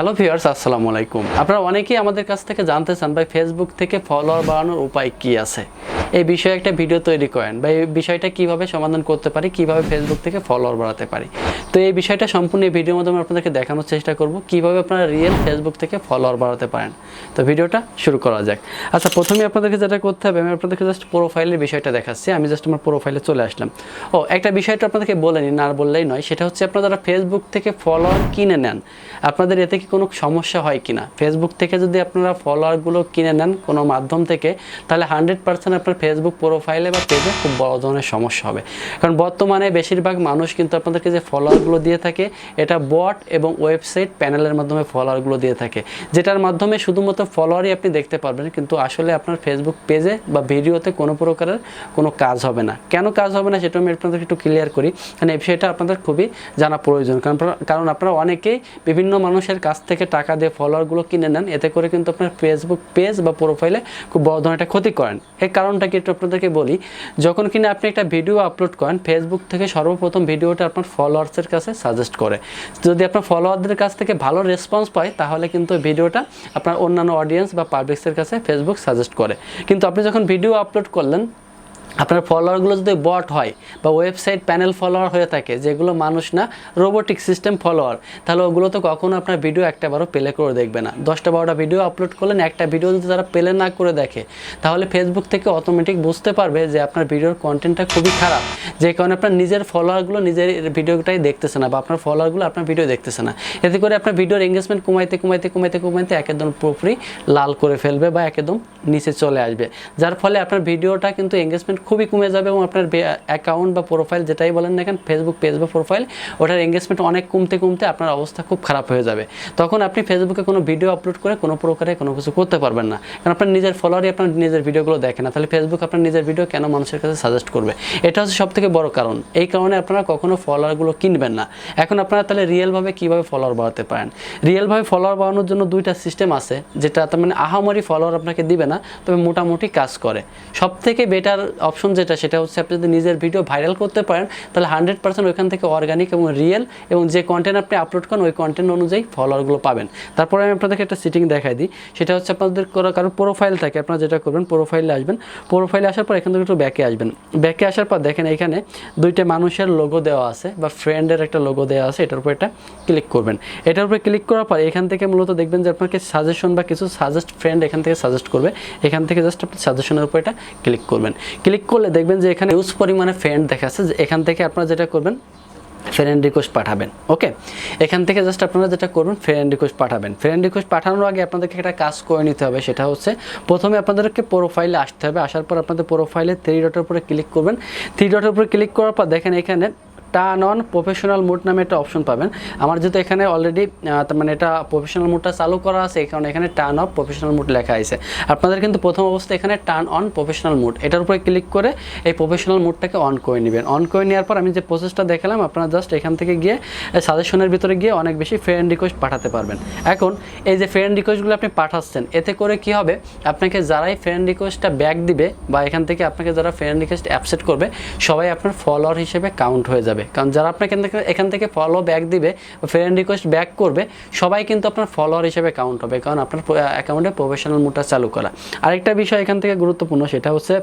Hello viewers আসসালামু আলাইকুম। আপনারা অনেকেই আমাদের কাছ থেকে জানতে চান ভাই ফেসবুক থেকে ফলোয়ার বাড়ানোর উপায় কি আছে। এই বিষয়ে একটা ভিডিও তৈরি করেন। বা এই বিষয়টা কীভাবে সমাধান করতে পারি, কীভাবে ফেসবুক থেকে ফলোয়ার বাড়াতে পারি? তো এই বিষয়টা সম্পূর্ণ এই ভিডিওর মাধ্যমে আপনাদেরকে দেখানোর চেষ্টা করব, কীভাবে আপনারা রিয়েল ফেসবুক থেকে ফলোয়ার বাড়াতে পারেন। তো ভিডিওটা শুরু করা যাক। আচ্ছা প্রথমে আপনাদেরকে যেটা করতে হবে, আমি আপনাদেরকে জাস্ট প্রোফাইলের বিষয়টা দেখাচ্ছি। আমি জাস্ট আমার প্রোফাইলে চলে আসলাম। ও, একটা বিষয়টা আপনাদেরকে বলে নিন আর বললেই নয়। সেটা হচ্ছে আপনারা যারা ফেসবুক থেকে ফলোয়ার কিনে নেন, আপনাদের এতে কি কোনো সমস্যা হয় কিনা? ফেসবুক থেকে যদি আপনারা ফলোয়ারগুলো কিনে নেন কোনো মাধ্যম থেকে, তাহলে হান্ড্রেড পার্সেন্ট আপনার ফেসবুক প্রোফাইলে বা পেজে খুব বড় ধরনের সমস্যা হবে। কারণ বর্তমানে বেশিরভাগ মানুষ কিন্তু আপনাদেরকে যে ফলোয়ারগুলো দিয়ে থাকে, এটা বট এবং ওয়েবসাইট প্যানেলের মাধ্যমে ফলোয়ারগুলো দিয়ে থাকে। যেটার মাধ্যমে শুধুমাত্র ফলোয়ারই আপনি দেখতে পারবেন, কিন্তু আসলে আপনার ফেসবুক পেজে বা ভিডিওতে কোনো প্রকারের কোনো কাজ হবে না। কেন কাজ হবে না সেটা আমি আপনাদেরকে একটু ক্লিয়ার করি। কারণ এই বিষয়টা আপনাদের খুবই জানা প্রয়োজন। কারণ কারণ আপনারা অনেকেই বিভিন্ন মানুষের কাছ থেকে টাকা দিয়ে ফলোয়ারগুলো কিনে নেন, এতে করে কিন্তু আপনার ফেসবুক পেজ বা প্রোফাইলে খুব বড় ধরনের একটা ক্ষতি করেন। এই কারণটা কি একটু আপনাদেরকে বলি, যখন কিনা আপনি একটা ভিডিও আপলোড করেন ফেসবুক থেকে সর্বপ্রথম ভিডিওটা আপনার ফলোয়ার্সের কাছে সাজেস্ট করে। যদি আপনার ফলোয়ারদের কাছ থেকে ভালো রেসপন্স পায়, তাহলে কিন্তু ভিডিওটা আপনার অন্যান্য অডিয়েন্স বা পাবলিক্সের কাছে ফেসবুক সাজেস্ট করে। কিন্তু আপনি যখন ভিডিও আপলোড করলেন আপনার ফলোয়ারগুলো যদি বট হয় বা ওয়েবসাইট প্যানেল ফলোয়ার হয়ে থাকে, যেগুলো মানুষ না রোবোটিক সিস্টেম ফলোয়ার, তাহলে ওগুলো তো কখনো আপনার ভিডিও একটা বারো প্লে করে দেখবে না। দশটা বারোটা ভিডিও আপলোড করলেন, একটা ভিডিও যদি তারা প্লে না করে দেখে, তাহলে ফেসবুক থেকে অটোমেটিক বুঝতে পারবে যে আপনার ভিডিওর কন্টেন্টটা খুবই খারাপ। যে কারণে আপনার নিজের ফলোয়ারগুলো নিজের ভিডিওটাই দেখতেছে না বা আপনার ফলোয়ারগুলো আপনার ভিডিও দেখতেছে না। এতে করে আপনার ভিডিওর এঙ্গেজমেন্ট কমাইতে কমাইতে কমাইতে কমাইতে একদম পুরোপুরি লাল করে ফেলবে বা একদম নিচে চলে আসবে। যার ফলে আপনার ভিডিওটা কিন্তু এঙ্গেজমেন্ট খুবই কমে যাবে এবং আপনার অ্যাকাউন্ট বা প্রোফাইল যেটাই বলেন না কেন ফেসবুক পেজ বা প্রোফাইল ওটার এঙ্গেজমেন্ট অনেক কমতে কমতে আপনার অবস্থা খুব খারাপ হয়ে যাবে। তখন আপনি ফেসবুকে কোনো ভিডিও আপলোড করে কোনো প্রকারে কোনো কিছু করতে পারবেন না। কারণ আপনার নিজের ফলোয়ারই আপনার নিজের ভিডিওগুলো দেখে না। তাহলে ফেসবুক আপনার নিজের ভিডিও কেন মানুষের কাছে সাজেস্ট করবে? এটা হচ্ছে সব থেকে বড় কারণ। এই কারণে আপনারা কখনো ফলোয়ারগুলো কিনবেন না। এখন আপনারা তাহলে রিয়েলভাবে কীভাবে ফলোয়ার বাড়াতে পারেন? রিয়েলভাবে ফলোয়ার বাড়ানোর জন্য দুইটা সিস্টেম আছে, যেটা তার মানে আহামরি ফলোয়ার আপনাকে দিবে না, তবে মোটামুটি কাজ করে। সব থেকে বেটার অপশন যেটা, সেটা হচ্ছে আপনি যদি নিজের ভিডিও ভাইরাল করতে পারেন, তাহলে হান্ড্রেড পার্সেন্ট ওইখান থেকে অর্গানিক এবং রিয়েল এবং যে কন্টেন্ট আপনি আপলোড করেন, ওই কন্টেন্ট অনুযায়ী ফলোয়ারগুলো পাবেন। তারপরে আমি আপনাদেরকে একটা সিটিং দেখাই দিই। সেটা হচ্ছে আপনাদের কোনো- কারও প্রোফাইল থাকে, আপনারা যেটা করবেন প্রোফাইলে আসবেন। প্রোফাইলে আসার পর এখান থেকে একটু ব্যাকে আসবেন। ব্যাকে আসার পর দেখেন এখানে দুইটা মানুষের লোগো দেওয়া আছে বা ফ্রেন্ডের একটা লোগো দেওয়া আছে, এটার উপর এটা ক্লিক করবেন। এটার উপরে ক্লিক করার পর এখান থেকে মূলত দেখবেন যে আপনাকে সাজেশন বা কিছু সাজেস্ট ফ্রেন্ড এখান থেকে সাজেস্ট করবে। এখান থেকে জাস্ট আপনি সাজেশনের উপর এটা ক্লিক করবেন। ক্লিক করলে দেখবেন যে এখানে ইউজ পরিমাণে ফ্রেন্ড দেখাচ্ছে যে এখান থেকে আপনারা যেটা করবেন ফ্রেন্ড রিকোয়েস্ট পাঠাবেন ওকে এখান থেকে জাস্ট আপনারা যেটা করবেন ফ্রেন্ড রিকোয়েস্ট পাঠাবেন। ফ্রেন্ড রিকোয়েস্ট পাঠানোর আগে আপনাদেরকে একটা কাজ করে নিতে হবে, সেটা হচ্ছে প্রথমে আপনাদেরকে প্রোফাইলে আসতে হবে। আসার পর আপনাদের প্রোফাইলে থ্রি ডটের উপরে ক্লিক করবেন। থ্রি ডটের উপরে ক্লিক করার পর দেখেন এখানে টার্ন অন প্রফেশনাল মোড নামে একটা অপশন পাবেন। আমার যেহেতু এখানে অলরেডি মানে এটা প্রফেশনাল মোডটা চালু করা আছে কারণে এখানে টার্ন অফ প্রফেশনাল মোড লেখা আছে। আপনাদের কিন্তু প্রথম অবস্থা এখানে টার্ন অন প্রফেশনাল মোড এটার উপরে ক্লিক করে এই প্রফেশনাল মোডটাকে অন করে নেবেন। অন করে নেওয়ার পর আমি যে প্রসেসটা দেখালাম, আপনারা জাস্ট এখান থেকে গিয়ে সাজেশনের ভিতরে গিয়ে অনেক বেশি ফ্রেন্ড রিকোয়েস্ট পাঠাতে পারবেন। এখন এই যে ফ্রেন্ড রিকোয়েস্টগুলো আপনি পাঠাচ্ছেন, এতে করে কি হবে? আপনাকে যারাই ফ্রেন্ড রিকোয়েস্টটা ব্যাক দিবে বা এখান থেকে আপনাকে যারা ফ্রেন্ড রিকোয়েস্ট অ্যাপসেট করবে, সবাই আপনার ফলোয়ার হিসেবে কাউন্ট হয়ে যাবে। কারণ যারা আপনাকে এখান থেকে ফলো ব্যাক দিবে ফ্রেন্ড রিকোয়েস্ট ব্যাক করবে, সবাই কিন্তু আপনার ফলোয়ার হিসেবে কাউন্ট হবে। কারণ আপনার অ্যাকাউন্টে প্রফেশনাল মোটা চালু করা। আরেকটা বিষয় এখান থেকে গুরুত্বপূর্ণ, সেটা হচ্ছে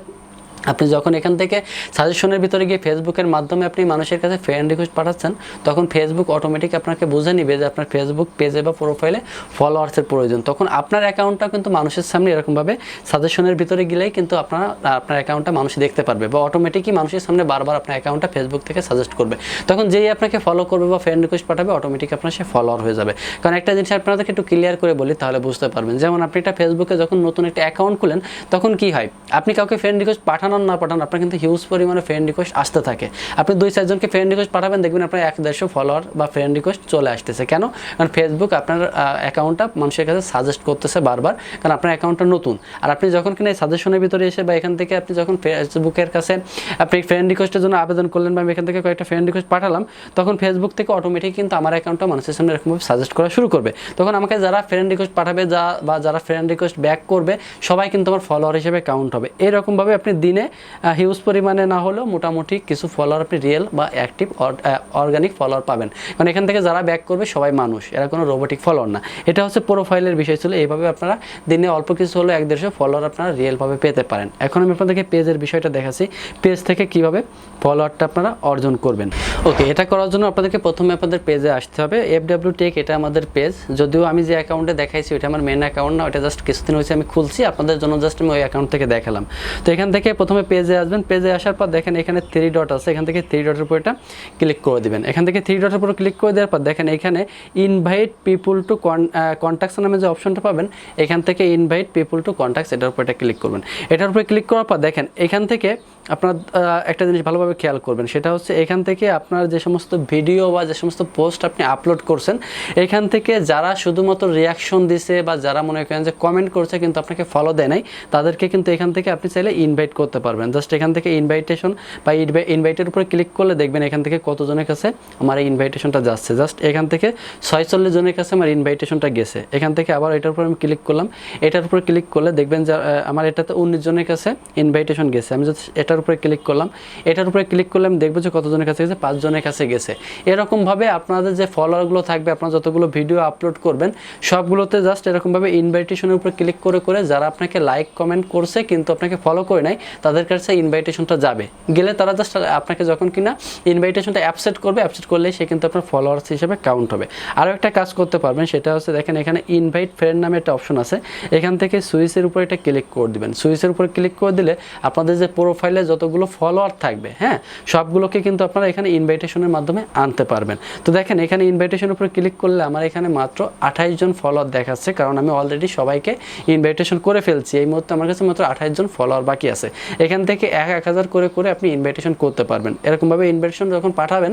আপনি যখন এখান থেকে সাজেশনের ভিতরে গিয়ে ফেসবুকের মাধ্যমে আপনি মানুষের কাছে ফ্রেন্ড রিকোয়েস্ট পাঠাচ্ছেন, তখন ফেসবুক অটোমেটিক আপনাকে বুঝে নিবে যে আপনার ফেসবুক পেজে বা প্রোফাইলে ফলোয়ার্সের প্রয়োজন। তখন আপনার অ্যাকাউন্টটা কিন্তু মানুষের সামনে এরকমভাবে সাজেশনের ভিতরে গেলেই কিন্তু আপনার আপনার অ্যাকাউন্টটা মানুষ দেখতে পারবে বা অটোমেটিকই মানুষের সামনে বারবার আপনার অ্যাকাউন্টটা ফেসবুক থেকে সাজেস্ট করবে। তখন যেই আপনাকে ফলো করবে বা ফ্রেন্ড রিকোয়েস্ট পাঠাবে অটোমেটিক আপনার সে ফলোয়ার হয়ে যাবে। কারণ একটা জিনিস আপনাদেরকে একটু ক্লিয়ার করে বলি, তাহলে বুঝতে পারবেন। যেমন আপনি একটা ফেসবুকে যখন নতুন একটা অ্যাকাউন্ট খুলেন, তখন কি হয়? আপনি কাউকে ফ্রেন্ড রিকোয়েস্ট পাঠানোর, না পাঠান আপনার কিন্তু হিউজ পরিমাণে ফ্রেন্ড রিকোয়েস্ট আসতে থাকে। আপনি দুই চারজনকে ফ্রেন্ড রিকোয়েস্ট পাঠাবেন, দেখবেন আপনার এক দেড়শো ফলোয়ার বা ফ্রেন্ড রিকোয়েস্ট চলে আসতেছে। কেন? কারণ ফেসবুক আপনার অ্যাকাউন্টটা মানুষের কাছে সাজেস্ট করতেছে বারবার, কারণ আপনার অ্যাকাউন্টটা নতুন। আর আপনি যখন কিনা এই সাজেশনের ভিতরে এসে বা এখান থেকে আপনি যখন ফেসবুকের কাছে আপনি ফ্রেন্ড রিকোয়েস্টের জন্য আবেদন করলেন বা আমি এখান থেকে কয়েকটা ফ্রেন্ড রিকোয়েস্ট পাঠালাম, তখন ফেসবুক থেকে অটোমেটিক কিন্তু আমার অ্যাকাউন্টটা মানুষের সামনে এরকমভাবে সাজেস্ট করা শুরু করবে। তখন আমাকে যারা ফ্রেন্ড রিকোয়েস্ট পাঠাবে, যা বা যারা ফ্রেন্ড রিকোয়েস্ট ব্যাক করবে, সবাই কিন্তু আমার ফলোয়ার হিসেবে কাউন্ট হবে। এরকমভাবে আপনি দিনে দিনে হিউজ পরিমাণে না হলেও মোটামুটি কিছু ফলোয়ার আপনি রিয়েল বা অ্যাক্টিভ অর্গানিক ফলোয়ার পাবেন। কারণ এখান থেকে যারা ব্যাক করবে সবাই মানুষ, এরা কোনো রোবোটিক ফলোয়ার না। এটা হচ্ছে প্রোফাইলের বিষয় ছিল। এইভাবে আপনারা দিনে অল্প কিছু হলেও এক দেড়শো ফলোয়ার আপনারা রিয়েলভাবে পেতে পারেন। এখন আমি আপনাদেরকে পেজের বিষয়টা দেখাচ্ছি। পেজ থেকে কীভাবে ফলোয়ারটা আপনারা অর্জন করবেন। ওকে এটা করার জন্য আপনাদেরকে প্রথমে আপনাদের পেজে আসতে হবে। এফ ডাব্লিউ টেক এটা আমাদের পেজ যদিও আমি যে অ্যাকাউন্টে দেখাইছি, ওইটা আমার মেন অ্যাকাউন্ট না ওটা জাস্ট কিছুদিন হয়েছে আমি খুলছি। আপনাদের জন্য জাস্ট আমি ওই অ্যাকাউন্ট থেকে দেখালাম। তো এখান থেকে প্রথমে পেজে আসবেন পেজে আসার পর দেখেন এখানে থ্রি ডট আছে, এখান থেকে থ্রি ডটের উপর এটা ক্লিক করে দেবেন। এখান থেকে থ্রি ডটের উপর ক্লিক করে দেওয়ার পর দেখেন এখানে ইনভাইট পিপুল টু কন্ট্যাক্টস নামে যে অপশনটা পাবেন, এখান থেকে ইনভাইট পিপুল টু কন্ট্যাক্টস এটার উপর এটা ক্লিক করবেন। এটার উপরে ক্লিক করার পর দেখেন, এখান থেকে আপনার একটা জিনিস ভালোভাবে খেয়াল করবেন, সেটা হচ্ছে এখান থেকে আপনার যে সমস্ত ভিডিও বা যে সমস্ত পোস্ট আপনি আপলোড করছেন, এখান থেকে যারা শুধুমাত্র রিয়াকশন দিছে বা যারা মনে করেন যে কমেন্ট করছে কিন্তু আপনাকে ফলো দেয় নাই, তাদেরকে কিন্তু এখান থেকে আপনি চাইলে ইনভাইট করতে পারবেন। জাস্ট এখান থেকে ইনভাইটেশন বা ইনভাইটের উপরে ক্লিক করলে দেখবেন এখান থেকে কতজনের কাছে আমার এই ইনভাইটেশনটা যাচ্ছে। জাস্ট এখান থেকে ছয়চল্লিশ জনের কাছে আমার ইনভাইটেশনটা গেছে। এখান থেকে আবার এটার উপর আমি ক্লিক করলাম। এটার উপরে ক্লিক করলে দেখবেন যে আমার এটাতে উনিশ জনের কাছে ইনভাইটেশন গেছে। আমি জাস্ট এটার উপরে ক্লিক করলাম। এটার উপরে ক্লিক করলে আমি দেখব যে কতজনের কাছে গেছে, পাঁচজনের কাছে গেছে। এরকমভাবে আপনাদের যে ফলোয়ারগুলো থাকবে, আপনারা যতগুলো ভিডিও আপলোড করবেন, সবগুলোতে জাস্ট এরকমভাবে ইনভাইটেশনের উপরে ক্লিক করে করে যারা আপনাকে লাইক কমেন্ট করছে কিন্তু আপনাকে ফলো করে নাই, তাদের কাছে ইনভাইটেশনটা যাবে। গেলে তারা জাস্ট আপনাকে যখন কিনা ইনভাইটেশনটা অ্যাপসেট করবে অ্যাপসেট করলে সে কিন্তু আপনার ফলোয়ার্স হিসেবে কাউন্ট হবে। আরও একটা কাজ করতে পারবেন, সেটা হচ্ছে দেখেন, এখানে ইনভাইট ফ্রেন্ড নামে একটা অপশন আছে। এখান থেকে সুইচের উপরে এটা ক্লিক করে দিবেন। সুইচের উপরে ক্লিক করে দিলে আপনাদের যে প্রোফাইলে যতগুলো ফলোয়ার থাকবে হ্যাঁ সবগুলোকে কিন্তু আপনারা এখানে ইনভাইটেশনের মাধ্যমে আনতে পারবেন। তো দেখেন, এখানে ইনভাইটেশনের উপরে ক্লিক করলে আমার এখানে মাত্র আঠাইশ জন ফলোয়ার দেখাচ্ছে, কারণ আমি অলরেডি সবাইকে ইনভাইটেশন করে ফেলছি। এই মুহূর্তে আমার কাছে মাত্র আঠাইশ জন ফলোয়ার বাকি আছে। এখান থেকে এক এক হাজার করে করে আপনি ইনভাইটেশন করতে পারবেন। এরকমভাবে ইনভাইটেশন যখন পাঠাবেন,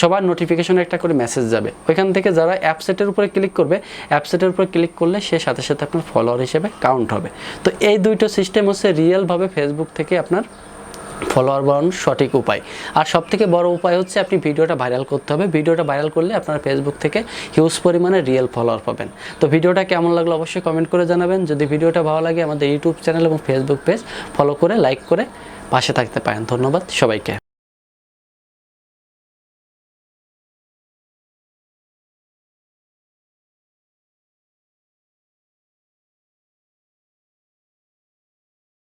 সবার নোটিফিকেশনে একটা করে মেসেজ যাবে। ওইখান থেকে যারা অ্যাপসেটের উপরে ক্লিক করবে অ্যাপসেটের উপরে ক্লিক করলে সে সাথে সাথে আপনার ফলোয়ার হিসেবে কাউন্ট হবে। তো এই দুইটো সিস্টেম হচ্ছে রিয়েলভাবে ফেসবুক থেকে আপনার ফলোয়ার বাড়ানোর সঠিক উপায়। আর সব থেকে বড় উপায় হচ্ছে আপনি ভিডিওটা ভাইরাল করতে হবে। ভিডিওটা ভাইরাল করলে আপনার ফেসবুক থেকে হিউজ পরিমাণে রিয়েল ফলোয়ার পাবেন। তো ভিডিওটা কেমন লাগল অবশ্যই কমেন্ট করে জানাবেন। যদি ভিডিওটা ভালো লাগে আমাদের ইউটিউব চ্যানেল এবং ফেসবুক পেজ ফলো করে লাইক করে পাশে থাকতে পারেন। ধন্যবাদ সবাইকে।